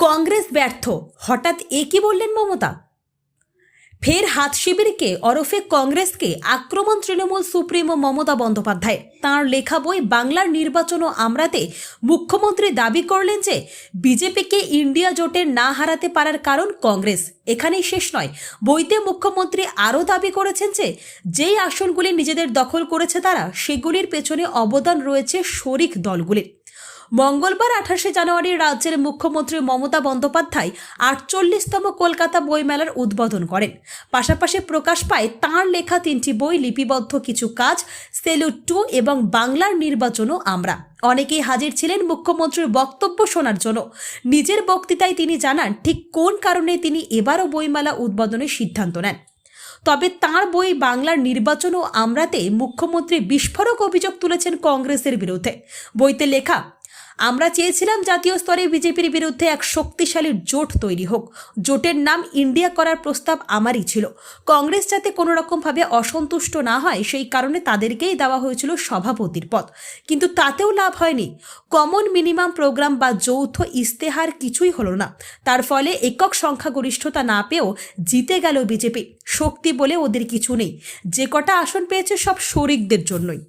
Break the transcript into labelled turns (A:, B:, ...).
A: কংগ্রেস ব্যর্থ। হঠাৎ এ কি বললেন মমতা? ফের হাত শিবিরকে, ওরফে কংগ্রেসকে আক্রমণ তৃণমূল সুপ্রিমো মমতা বন্দ্যোপাধ্যায়। তাঁর লেখা বই বাংলার নির্বাচন ও আমরাতে মুখ্যমন্ত্রী দাবি করলেন যে, বিজেপিকে ইন্ডিয়া জোটের না হারাতে পারার কারণ কংগ্রেস। এখানেই শেষ নয়। বইতে মুখ্যমন্ত্রী আরও দাবি করেছেন যে, যেই আসনগুলি নিজেদের দখল করেছে তারা, সেগুলির পেছনে অবদান রয়েছে শরিক দলগুলির। মঙ্গলবার আঠাশে জানুয়ারি রাজ্যের মুখ্যমন্ত্রী মমতা বন্দ্যোপাধ্যায় আটচল্লিশতম কলকাতা বইমেলার উদ্বোধন করেন। পাশাপাশি প্রকাশ পায় তাঁর লেখা তিনটি বই, লিপিবদ্ধ কিছু কাজ, সেলুট টু এবং বাংলার নির্বাচনও আমরা। অনেকেই হাজির ছিলেন মুখ্যমন্ত্রীর বক্তব্য শোনার জন্য। নিজের বক্তৃতায় তিনি জানান, ঠিক কোন কারণে তিনি এবারও বইমেলা উদ্বোধনের সিদ্ধান্ত নেন? তবে তার বই বাংলার নির্বাচন ও আমরাতে মুখ্যমন্ত্রী বিস্ফোরক অভিযোগ তুলেছেন কংগ্রেসের বিরুদ্ধে। বইতে লেখা আমরা চেয়েছিলাম জাতীয় স্তরে বিজেপির বিরুদ্ধে এক শক্তিশালী জোট তৈরি হোক। জোটের নাম ইন্ডিয়া করার প্রস্তাব আমারই ছিল। কংগ্রেস যাতে কোনো রকমভাবে অসন্তুষ্ট না হয়, সেই কারণে তাদেরকেই দেওয়া হয়েছিল সভাপতির পদ। কিন্তু তাতেও লাভ হয়নি। কমন মিনিমাম প্রোগ্রাম বা যৌথ ইস্তেহার কিছুই হলো না। তার ফলে একক সংখ্যাগরিষ্ঠতা না পেয়েও জিতে গেল বিজেপি। শক্তি বলে ওদের কিছু নেই। যে কটা আসন পেয়েছে সব শরিকদের জন্যই।